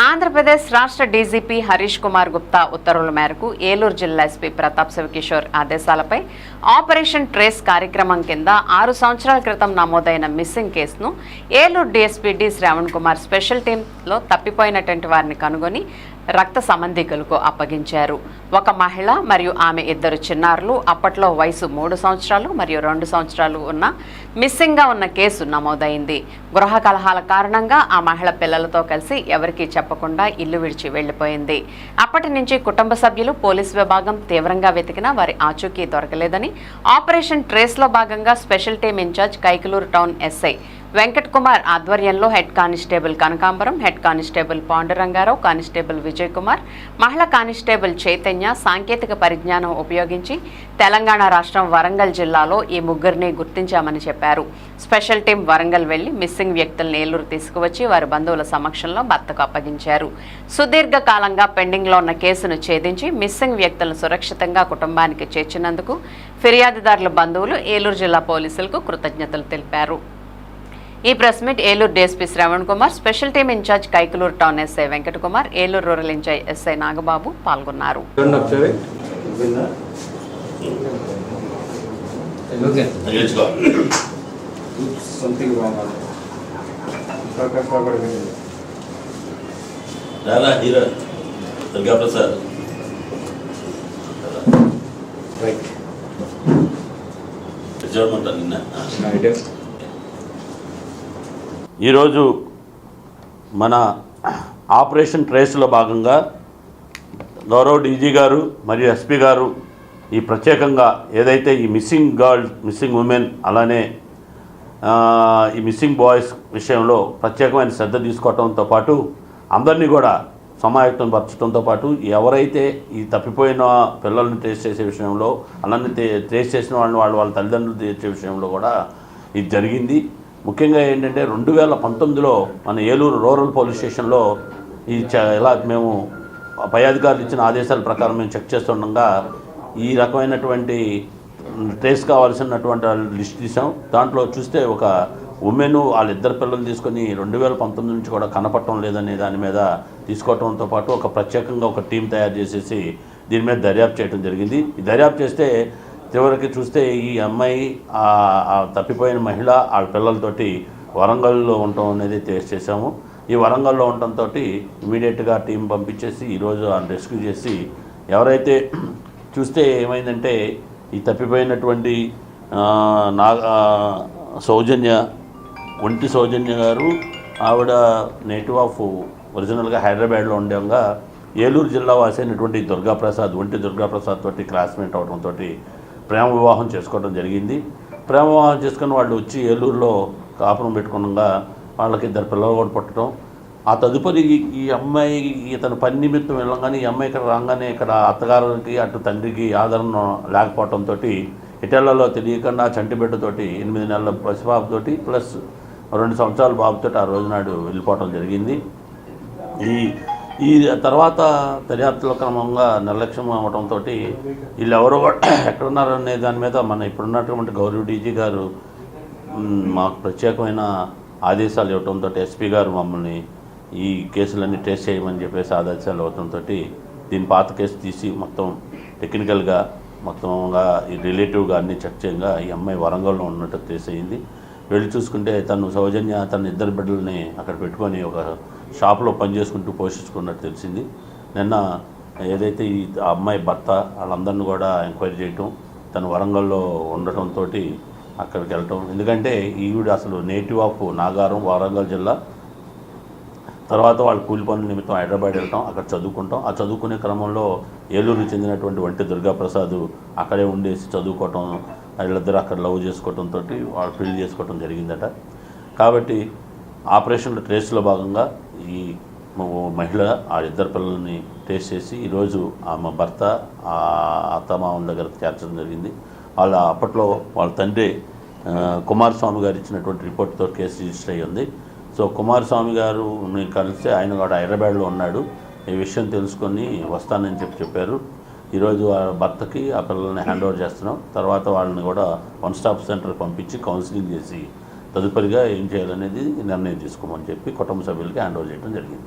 ఆంధ్రప్రదేశ్ రాష్ట్ర డీజీపీ హరీష్ కుమార్ గుప్తా ఉత్తర్వుల మేరకు ఏలూరు జిల్లా ఎస్పీ ప్రతాప్ శివకిషోర్ ఆదేశాలపై ఆపరేషన్ ట్రేస్ కార్యక్రమం కింద ఆరు సంవత్సరాల క్రితం నమోదైన మిస్సింగ్ కేసును Eluru DSP D Sravan Kumar special టీంలో తప్పిపోయినటువంటి వారిని కనుగొని రక్త సంబంధికులకు అప్పగించారు. ఒక మహిళ మరియు ఆమె ఇద్దరు చిన్నారులు అప్పట్లో వయసు మూడు సంవత్సరాలు మరియు రెండు సంవత్సరాలు ఉన్న మిస్సింగ్గా ఉన్న కేసు నమోదైంది. గృహ కలహాల కారణంగా ఆ మహిళ పిల్లలతో కలిసి ఎవరికీ చెప్పకుండా ఇల్లు విడిచి వెళ్ళిపోయింది అప్పటి నుంచి కుటుంబ సభ్యులు పోలీసు విభాగం తీవ్రంగా వెతికినా వారి ఆచూకీ దొరకలేదని ఆపరేషన్ ట్రేస్లో భాగంగా special team incharge Kaikaluru town SI Venkat Kumar ఆధ్వర్యంలో head constable Kanakambaram head constable Pandurangarao constable Vijay Kumar మహిళా కానిస్టేబుల్ చైతన్య సాంకేతిక పరిజ్ఞానం ఉపయోగించి తెలంగాణ రాష్ట్రం వరంగల్ జిల్లాలో ఈ ముగ్గురిని గుర్తించామని చెప్పారు. స్పెషల్ టీం వరంగల్ వెళ్ళి మిస్సింగ్ వ్యక్తులను ఏలూరు తీసుకువచ్చి వారి బంధువుల సమక్షంలో భర్తకు అప్పగించారు. సుదీర్ఘ కాలంగా పెండింగ్లో ఉన్న కేసును ఛేదించి మిస్సింగ్ వ్యక్తులను సురక్షితంగా కుటుంబానికి చేర్చినందుకు ఫిర్యాదుదారుల బంధువులు ఏలూరు జిల్లా పోలీసులకు కృతజ్ఞతలు తెలిపారు. ఈ press meet Eluru DSP Sravan Kumar special team incharge Kaikaluru town SI Venkata Kumar Eluru rural incharge SI Nagababu పాల్గొన్నారు. ప్రసాద్. రైట్ నిన్న. ఈరోజు మన ఆపరేషన్ ట్రేస్లో భాగంగా గౌరవ్ డీజీ గారు మరియు ఎస్పీ గారు ఈ ప్రత్యేకంగా ఏదైతే ఈ మిస్సింగ్ గర్ల్ మిస్సింగ్ ఉమెన్ అలానే ఈ మిస్సింగ్ బాయ్స్ విషయంలో ప్రత్యేకమైన శ్రద్ధ తీసుకోవడంతో పాటు అందరినీ కూడా సమాయత్తం పరచడంతో పాటు ఎవరైతే ఈ తప్పిపోయిన పిల్లల్ని ట్రేస్ చేసే విషయంలో అలానే ట్రేస్ చేసిన వాళ్ళని వాళ్ళు వాళ్ళ తల్లిదండ్రులు తీర్చే విషయంలో కూడా ఇది జరిగింది. ముఖ్యంగా ఏంటంటే రెండు వేల పంతొమ్మిదిలో మన ఏలూరు రూరల్ పోలీస్ స్టేషన్లో ఈ చ ఇలా మేము పై అధికారులు ఇచ్చిన ఆదేశాల ప్రకారం మేము చెక్ చేస్తుండగా ఈ రకమైనటువంటి ట్రేస్ కావాల్సినటువంటి లిస్ట్ తీసాం. దాంట్లో చూస్తే ఒక ఉమెన్ వాళ్ళిద్దరు పిల్లలు తీసుకొని రెండు వేల పంతొమ్మిది నుంచి కూడా కనపడటం లేదనే దాని మీద తీసుకోవడంతో పాటు ఒక ప్రత్యేకంగా ఒక టీం తయారు చేసేసి దీని మీద దర్యాప్తు చేయడం జరిగింది. ఈ దర్యాప్తు చేస్తే చివరికి చూస్తే ఈ అమ్మాయి ఆ తప్పిపోయిన మహిళ ఆ పిల్లలతోటి వరంగల్లో ఉండటం అనేది టేస్ట్ చేసాము ఈ వరంగల్లో ఉండటంతో ఇమీడియట్గా టీం పంపించేసి ఈరోజు ఆ రెస్క్యూ చేసి ఎవరైతే చూస్తే ఏమైందంటే ఈ తప్పిపోయినటువంటి నా సౌజన్య ఒంటి సౌజన్య గారు ఆవిడ నేటివ్ ఆఫ్ ఒరిజినల్గా హైదరాబాద్లో ఉండగా ఏలూరు జిల్లా వాసి అయినటువంటి దుర్గాప్రసాద్ ఒంటి దుర్గాప్రసాద్ తోటి క్లాస్మేట్ అవడంతో ప్రేమ వివాహం చేసుకోవడం జరిగింది. ప్రేమ వివాహం చేసుకుని వాళ్ళు వచ్చి ఏలూరులో కాపురం పెట్టుకుండగా వాళ్ళకి ఇద్దరు పిల్లలు కూడా పుట్టడం. ఆ తదుపరి ఈ- ఈ అమ్మాయి ఇతను పని నిమిత్తం వెళ్ళంగానే ఈ అమ్మాయి ఇక్కడ రాగానే ఇక్కడ అత్తగారికి అటు తండ్రికి ఆదరణ లేకపోవడంతో ఇటళ్ళలో తెలియకుండా చంటిబిడ్డతోటి ఎనిమిది నెలల పసిబాబుతోటి ప్లస్ రెండు సంవత్సరాల బాబుతోటి ఆ రోజునాడు వెళ్ళిపోవటం జరిగింది. ఈ ఈ తర్వాత దర్యాప్తుల క్రమంగా నిర్లక్ష్యం అవ్వడంతో వీళ్ళు ఎవరో ఎక్కడున్నారు అనే దాని మీద మన ఇప్పుడున్నటువంటి గౌరవ డీజీ గారు మాకు ప్రత్యేకమైన ఆదేశాలు ఇవ్వడంతో ఎస్పీ గారు మమ్మల్ని ఈ కేసులన్నీ టేస్ట్ చేయమని చెప్పేసి ఆదేశాలు ఇవ్వడంతో దీని పాత కేసు తీసి మొత్తం టెక్నికల్గా మొత్తంగా ఈ రిలేటివ్గా అన్ని చెక్ చేయగా ఈ అమ్మాయి వరంగల్లో ఉన్నట్టు తెలిసింది వెళ్ళి చూసుకుంటే తను సౌజన్య తన ఇద్దరు బిడ్డలని అక్కడ పెట్టుకొని ఒక షాప్లో పనిచేసుకుంటూ పోషించుకున్నట్టు తెలిసింది. నిన్న ఏదైతే ఈ అమ్మాయి భర్త వాళ్ళందరిని కూడా ఎంక్వైరీ చేయటం తను వరంగల్లో ఉండటంతో అక్కడికి వెళ్ళటం. ఎందుకంటే ఈవిడ అసలు నేటివ్ ఆఫ్ నాగారం వరంగల్ జిల్లా. తర్వాత వాళ్ళు కూలి పనుల నిమిత్తం హైదరాబాద్ వెళ్ళటం అక్కడ చదువుకుంటాం. ఆ చదువుకునే క్రమంలో ఏలూరుకి చెందినటువంటి వంటి దుర్గాప్రసాద్ అక్కడే ఉండేసి చదువుకోవటం వీళ్ళిద్దరు అక్కడ లవ్ చేసుకోవటంతో వాళ్ళు పెళ్ళి చేసుకోవటం జరిగిందట. కాబట్టి ఆపరేషన్ ట్రేస్లో భాగంగా ఈ మహిళ ఆ ఇద్దరు పిల్లల్ని టేస్ట్ చేసి ఈరోజు ఆమె భర్త ఆ అత్తమామల దగ్గర చేర్చడం జరిగింది. వాళ్ళ అప్పట్లో వాళ్ళ తండ్రి కుమారస్వామి గారు ఇచ్చినటువంటి రిపోర్ట్తో కేసు రిజిస్టర్ అయ్యి ఉంది. సో కుమారస్వామి గారు కలిస్తే ఆయన కూడా హైదరాబాద్లో ఉన్నాడు. ఈ విషయం తెలుసుకొని వస్తానని చెప్పి చెప్పారు. ఈరోజు ఆ భర్తకి ఆ పిల్లల్ని హ్యాండ్ ఓవర్ చేస్తున్నాం. తర్వాత వాళ్ళని కూడా వన్ స్టాప్ సెంటర్ పంపించి కౌన్సిలింగ్ చేసి తదుపరిగా ఏం చేయాలనేది నిర్ణయం తీసుకోమని చెప్పి కుటుంబ సభ్యులకి హ్యాండ్ ఓవర్ చేయడం జరిగింది.